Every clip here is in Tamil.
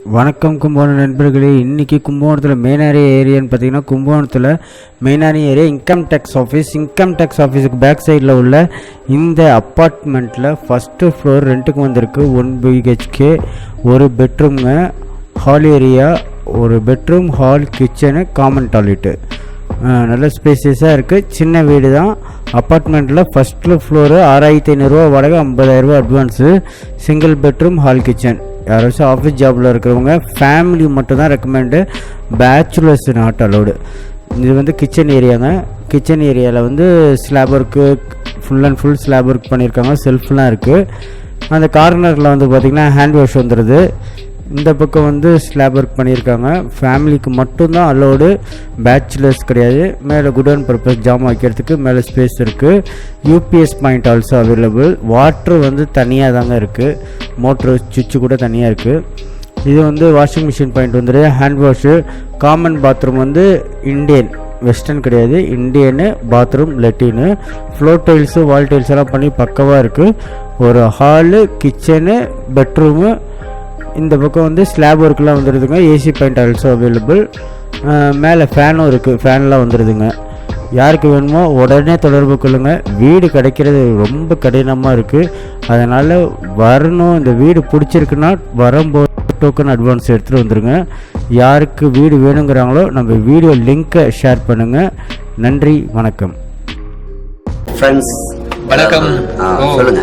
வணக்கம் கும்பகோணம் நண்பர்களே. இன்றைக்கி கும்பகோணத்தில் மெயினாரி ஏரியான்னு பார்த்தீங்கன்னா கும்பகோணத்தில் மெயினாரி area income tax office income tax ஆஃபீஸுக்கு பேக் சைடில் உள்ள இந்த அப்பார்ட்மெண்ட்டில் ஃபஸ்ட்டு ஃப்ளோர் ரெண்ட்டுக்கு வந்திருக்கு. ஒன் பிஹெச்கே ஒரு பெட்ரூம்ங்க ஹால் ஏரியா ஒரு bedroom hall kitchen common toilet நல்ல ஸ்பேசியஸாக இருக்குது சின்ன வீடு தான் அப்பார்ட்மெண்ட்டில் ஃபஸ்ட்டு ஃப்ளோரு ஆறாயிரத்தி ஐநூறுரூவா வாடகை ஐம்பதாயிரரூவா advance single bedroom hall kitchen யாராச்சும் ஆஃபீஸ் ஜாபில் இருக்கிறவங்க ஃபேமிலி மட்டும் தான் ரெக்கமெண்டு பேச்சுலர்ஸ் நாட் அலோடு இது வந்து கிச்சன் ஏரியாங்க கிச்சன் ஏரியாவில் வந்து slab work full and full slab work பண்ணியிருக்காங்க. செல்ஃப்லாம் இருக்குது அந்த கார்னரில் வந்து பார்த்திங்கன்னா ஹேண்ட் வாஷ் வந்துடுது இந்த பக்கம் வந்து ஸ்லாப் ஒர்க் பண்ணியிருக்காங்க. ஃபேமிலிக்கு மட்டும்தான் அலோடு பேச்சுலர்ஸ் கிடையாது. மேலே குடோன் பர்பஸ் ஜாம் வைக்கிறதுக்கு மேலே ஸ்பேஸ் இருக்குது UPS point also available water வந்து தனியாக தாங்க இருக்குது மோட்ரு சுவிட்சு கூட தனியாக இருக்குது இது வந்து வாஷிங் மிஷின் பாயிண்ட் வந்துடு ஹேண்ட் வாஷு காமன் பாத்ரூம் வந்து இண்டியன் வெஸ்டர்ன் கிடையாது. இண்டியனு பாத்ரூம் லெட்டினு ஃப்ளோர் டைல்ஸு வால் டைல்ஸ் எல்லாம் பண்ணி பக்கவாக இருக்குது ஒரு ஹாலு கிச்சனு பெட்ரூமு இந்த பக்கம் வந்து ஸ்லாப் ஒர்க்லாம் வந்துடுதுங்க ஏசி பாயிண்ட் ஆல்சோ அவைலபிள் மேலே ஃபேனும் இருக்குது ஃபேன்லாம் வந்துடுதுங்க யாருக்கு வேணுமோ உடனே தொடர்பு கொள்ளுங்கள் வீடு கிடைக்கிறது ரொம்ப கடினமாக இருக்குது அதனால் வரணும். இந்த வீடு பிடிச்சிருக்குன்னா வரும்போது டோக்கன் அட்வான்ஸ் எடுத்துகிட்டு வந்துடுங்க யாருக்கு வீடு வேணுங்கிறாங்களோ நம்ம வீடியோ லிங்க்கை ஷேர் பண்ணுங்கள் நன்றி வணக்கம். ஃப்ரெண்ட்ஸ் வணக்கம். ஆ, ஓ, சொல்லுங்க.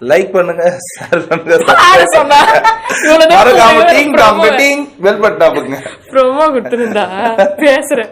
லைக் பண்ணுங்க ஷேர் பண்ணுங்க மறக்காம. டிங் பெல் ப்ரோமோ கொடுத்துருந்தா. பேசுறேன்.